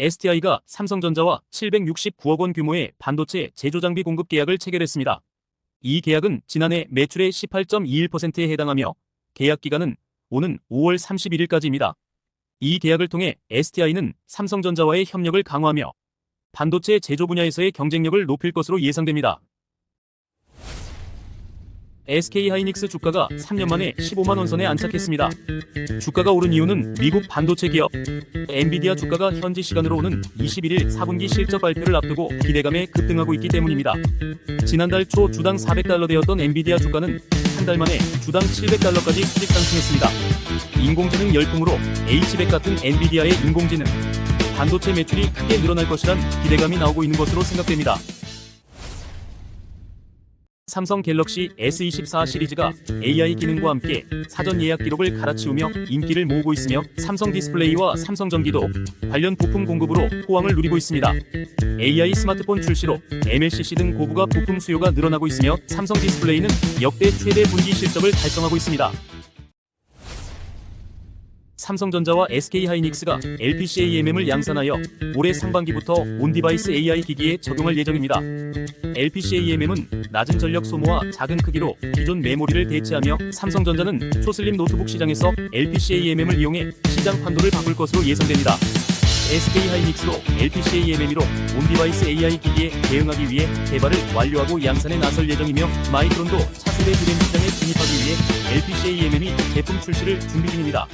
STI가 삼성전자와 769억 원 규모의 반도체 제조 장비 공급 계약을 체결했습니다. 이 계약은 지난해 매출의 18.21%에 해당하며 계약 기간은 오는 5월 31일까지입니다. 이 계약을 통해 STI는 삼성전자와의 협력을 강화하며 반도체 제조 분야에서의 경쟁력을 높일 것으로 예상됩니다. SK하이닉스 주가가 3년 만에 15만 원 선에 안착했습니다. 주가가 오른 이유는 미국 반도체 기업 엔비디아 주가가 현지 시간으로 오는 21일 4분기 실적 발표를 앞두고 기대감에 급등하고 있기 때문입니다. 지난달 초 주당 400달러대였던 엔비디아 주가는 한 달 만에 주당 700달러까지 수직 상승했습니다. 인공지능 열풍으로 H백 같은 엔비디아의 인공지능 반도체 매출이 크게 늘어날 것이란 기대감이 나오고 있는 것으로 생각됩니다. 삼성 갤럭시 S24 시리즈가 AI 기능과 함께 사전 예약 기록을 갈아치우며 인기를 모으고 있으며 삼성 디스플레이와 삼성 전기도 관련 부품 공급으로 호황을 누리고 있습니다. AI 스마트폰 출시로 MLCC 등 고부가 부품 수요가 늘어나고 있으며 삼성 디스플레이는 역대 최대 분기 실적을 달성하고 있습니다. 삼성전자와 SK하이닉스가 LPCAMM을 양산하여 올해 상반기부터 온디바이스 AI 기기에 적용할 예정입니다. LPCAMM은 낮은 전력 소모와 작은 크기로 기존 메모리를 대체하며 삼성전자는 초슬림 노트북 시장에서 LPCAMM을 이용해 시장 판도를 바꿀 것으로 예상됩니다. SK하이닉스도 LPCAMM으로 온디바이스 AI 기기에 대응하기 위해 개발을 완료하고 양산에 나설 예정이며 마이크론도 차세대 드램 시장에 진입하기 위해 LPCAMM이 제품 출시를 준비 중입니다.